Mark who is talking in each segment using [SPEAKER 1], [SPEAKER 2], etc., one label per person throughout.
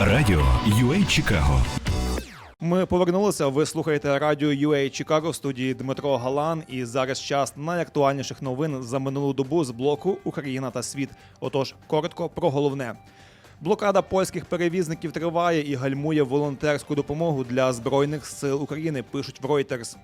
[SPEAKER 1] Радіо UA Чикаго
[SPEAKER 2] Ми повернулися. Ви слухаєте радіо UA Чикаго в студії Дмитро Галан. І зараз час найактуальніших новин за минулу добу з блоку Україна та світ. Отож, коротко про головне. Блокада польських перевізників триває і гальмує волонтерську допомогу для збройних сил України. Пишуть в Reuters.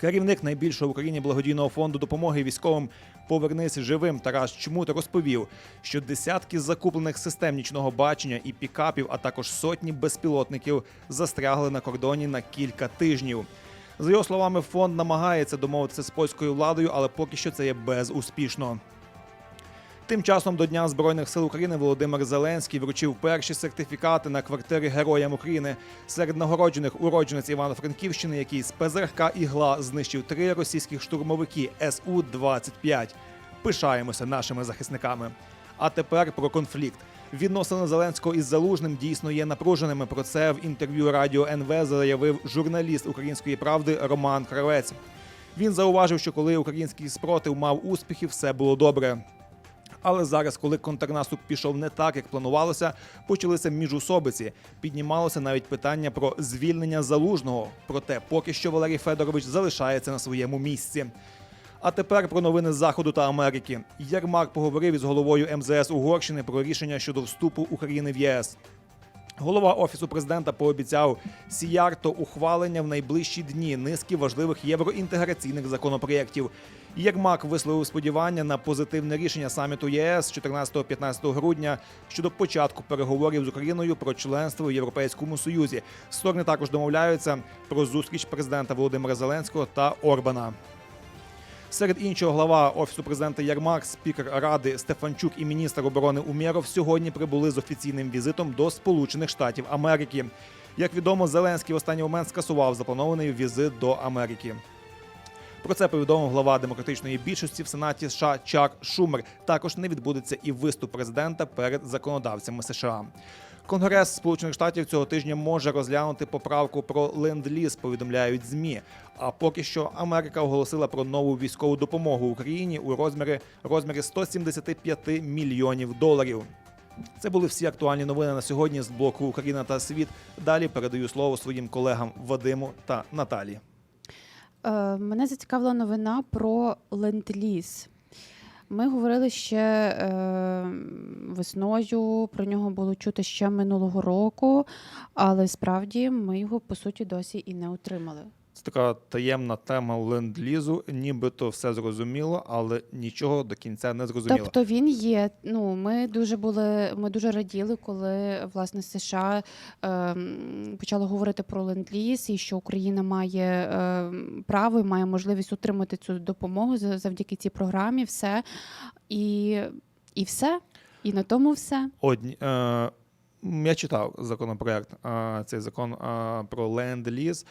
[SPEAKER 2] Керівник найбільшого в Україні благодійного фонду допомоги військовим Повернись живим Тарас Чмут розповів, що десятки закуплених систем нічного бачення і пікапів, а також сотні безпілотників застрягли на кордоні на кілька тижнів. За його словами, фонд намагається домовитися з польською владою, але поки що це є безуспішно. Тим часом до Дня Збройних сил України Володимир Зеленський вручив перші сертифікати на квартири Героям України серед нагороджених уродженець Івано-Франківщини, який з ПЗРК «Ігла» знищив три російських штурмовики Су-25. Пишаємося нашими захисниками. А тепер про конфлікт. Відносини Зеленського із Залужним дійсно є напруженими. Про це в інтерв'ю радіо НВ заявив журналіст Української правди Роман Кравець. Він зауважив, що коли український спротив мав успіхи, все було добре. Але зараз, коли контрнаступ пішов не так, як планувалося, почалися міжусобиці. Піднімалося навіть питання про звільнення залужного. Проте поки що Валерій Федорович залишається на своєму місці. А тепер про новини з заходу та Америки. Єрмак поговорив із головою МЗС Угорщини про рішення щодо вступу України в ЄС. Голова офісу президента пообіцяв сіярто ухвалення в найближчі дні низки важливих євроінтеграційних законопроєктів. Єрмак висловив сподівання на позитивне рішення саміту ЄС 14-15 грудня щодо початку переговорів з Україною про членство в Європейському Союзі. Сторони також домовляються про зустріч президента Володимира Зеленського та Орбана. Серед іншого, глава офісу президента Ярмак, спікер ради Стефанчук і міністр оборони Умєров сьогодні прибули з офіційним візитом до Сполучених Штатів Америки. Як відомо, Зеленський в останній момент скасував запланований візит до Америки. Про це повідомив глава демократичної більшості в Сенаті США Чак Шумер. Також не відбудеться і виступ президента перед законодавцями США. Конгрес Сполучених Штатів цього тижня може розглянути поправку про ленд-ліз, повідомляють змі. А поки що Америка оголосила про нову військову допомогу Україні у розмірі розмірі 175 мільйонів доларів. Це були всі актуальні новини на сьогодні з блоку Україна та світ. Далі передаю слово своїм колегам Вадиму та Наталі.
[SPEAKER 3] Е, Мене зацікавила новина про ленд-ліз. Ми говорили ще е, весною, про нього було чути ще минулого року, але справді ми його по суті досі і не отримали.
[SPEAKER 2] Це така таємна тема ленд-лізу, нібито все зрозуміло, але нічого до кінця не зрозуміло.
[SPEAKER 3] Тобто він є. Ну ми дуже були, ми дуже раділи, коли власне США е, почали говорити про ленд-ліз і що Україна має е, право і має можливість отримати цю допомогу завдяки цій програмі. Все і, і все. І на тому все.
[SPEAKER 2] Одні, е, я читав законопроект, е, цей закон е, про ленд-ліз.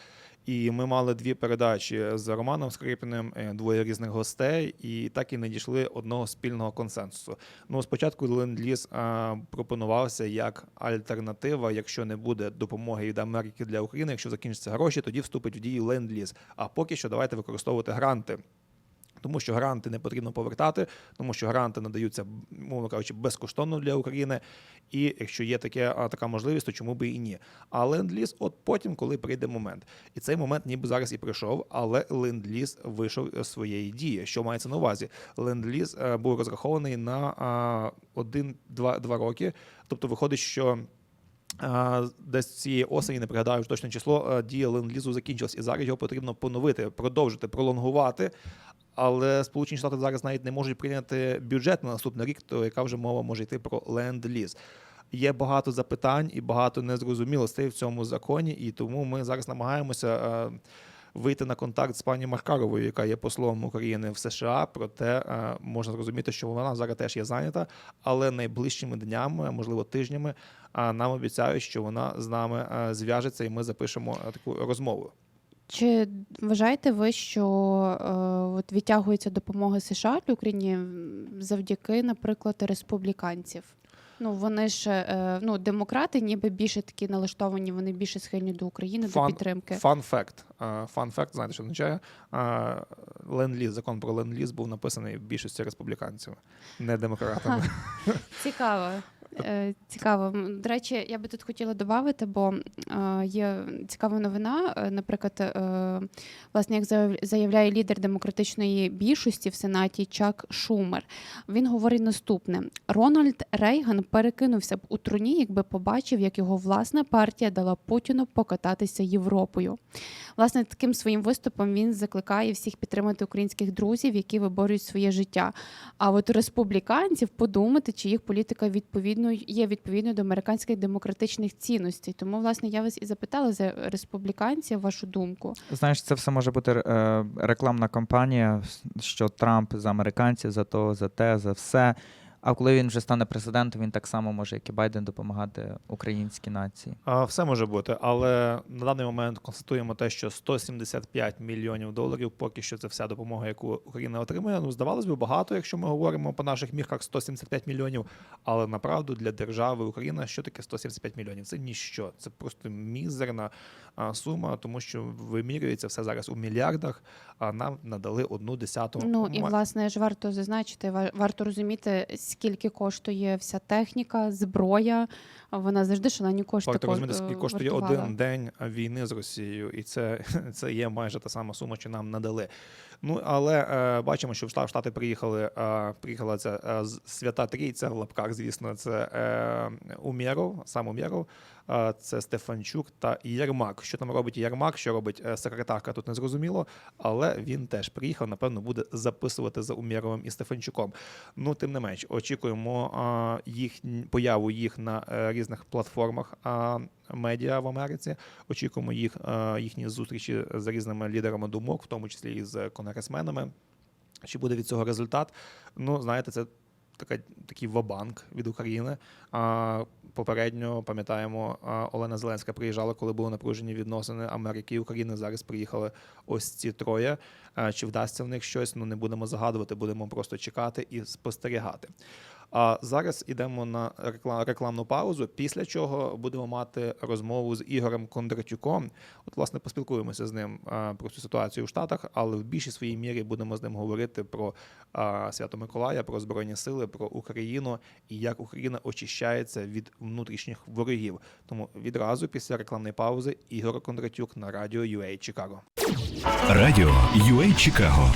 [SPEAKER 2] І ми мали дві передачі з Романом Скрипіним, е, двоє різних гостей, і так і не дійшли одного спільного консенсусу. Ну, спочатку ленд-ліз е, пропонувався як альтернатива, якщо не буде допомоги від Америки для України, якщо закінчаться гроші, тоді вступить в дію ленд-ліз. А поки що давайте використовувати гранти. Тому що гранти не потрібно повертати, тому що гранти надаються, мовно кажучи, безкоштовно для України. І якщо є таке, така можливість, то чому би і ні. А ленд-ліз, от потім, коли прийде момент. І цей момент ніби зараз і прийшов, але ленд-ліз вийшов з своєї дії. Що мається на увазі? Ленд-ліз е, був розрахований на а, один-два два роки. Тобто виходить, що. Десь цієї осені, не пригадаю вже точне число, дія ленд-лізу закінчилась, і зараз його потрібно поновити, продовжити, пролонгувати. Але Сполучені Штати зараз навіть не можуть прийняти бюджет на наступний рік, то яка вже мова може йти про ленд-ліз. Є багато запитань і багато незрозумілостей в цьому законі, і тому ми зараз намагаємося е, вийти на контакт з пані Маркаровою, яка є послом України в США. Проте е, можна зрозуміти, що вона зараз теж є зайнята, але найближчими днями, можливо, тижнями, е, нам обіцяють, що вона з нами е, зв'яжеться, і ми запишемо таку розмову.
[SPEAKER 3] Чи вважаєте ви, що е, от відтягується допомога США для Україні завдяки, наприклад, республіканців? Ну вони ж е, ну демократи, ніби більше такі налаштовані, вони більше схильні до України, до підтримки.
[SPEAKER 2] Фан факт. Фан факт, знаєте, що означає? Ленд-ліз, закон про ленд-ліз був написаний більшості республіканців, не демократами.
[SPEAKER 3] Цікаво. Е, Цікаво. До речі, я би тут хотіла додати, бо е, є цікава новина. Е, Наприклад, власне, як заявляє лідер демократичної більшості в Сенаті Чак Шумер, він говорить наступне: Рональд Рейган перекинувся б у труні, якби побачив, як його власна партія дала Путіну покататися Європою. Власне, таким своїм виступом він закликає всіх підтримати українських друзів, які виборюють своє життя. А от республіканців подумати, чи їх політика відповідно є відповідною до американських демократичних цінностей. Тому, власне, я вас і запитала за республіканців вашу думку.
[SPEAKER 4] Знаєш, це все може бути е, рекламна кампанія, що Трамп за американців, за то, за те, за все. А коли він вже стане президентом, він так само може, як і Байден, допомагати українській нації.
[SPEAKER 2] А, Все може бути, але на даний момент констатуємо те, що 175 мільйонів доларів поки що це вся допомога, яку Україна отримує. Ну, здавалось би, багато, якщо ми говоримо по наших мірках 175 мільйонів. Але направду для держави Україна що таке 175 мільйонів? Це ніщо, це просто мізерна а, сума, тому що вимірюється все зараз у мільярдах. А нам надали одну десяту.
[SPEAKER 3] Ну і власне ж варто зазначити, ва- варто розуміти, скільки коштує вся техніка, зброя. Вона завжди шалені кошти.
[SPEAKER 2] Варто
[SPEAKER 3] ко-
[SPEAKER 2] розуміти, скільки
[SPEAKER 3] е,
[SPEAKER 2] коштує
[SPEAKER 3] вартувала.
[SPEAKER 2] один день війни з Росією, і це, це є майже та сама сума, що нам надали. Ну але е, бачимо, що в Штат- в Штати приїхали. Е, приїхала ця е, свята трійця в лапках, звісно, це е, Умєров, сам Умєров, е, це Стефанчук та Єрмак. Що там робить Єрмак, що робить е, секретарка, тут не зрозуміло, але він теж приїхав. Напевно, буде записувати за Умєровим і Стефанчуком. Ну, тим не менш, очікуємо їх появу їх на е, різних платформах медіа в Америці. Очікуємо їх їхні зустрічі з різними лідерами думок, в тому числі і з конгресменами. Чи буде від цього результат? Ну, знаєте, це така, такий вабанк від України. А, попередньо пам'ятаємо, Олена Зеленська приїжджала, коли були напружені відносини Америки і України. Зараз приїхали ось ці троє. Чи вдасться в них щось? Ну не будемо загадувати, будемо просто чекати і спостерігати. А зараз ідемо на рекла- рекламну паузу. Після чого будемо мати розмову з Ігорем Кондратюком. От, власне, поспілкуємося з ним про цю ситуацію у Штатах, але в більшій своїй мірі будемо з ним говорити про Свято Миколая, про збройні сили, про Україну і як Україна очищається від внутрішніх ворогів. Тому відразу після рекламної паузи Ігор Кондратюк на радіо UA Чикаго.
[SPEAKER 1] Радіо UA Чикаго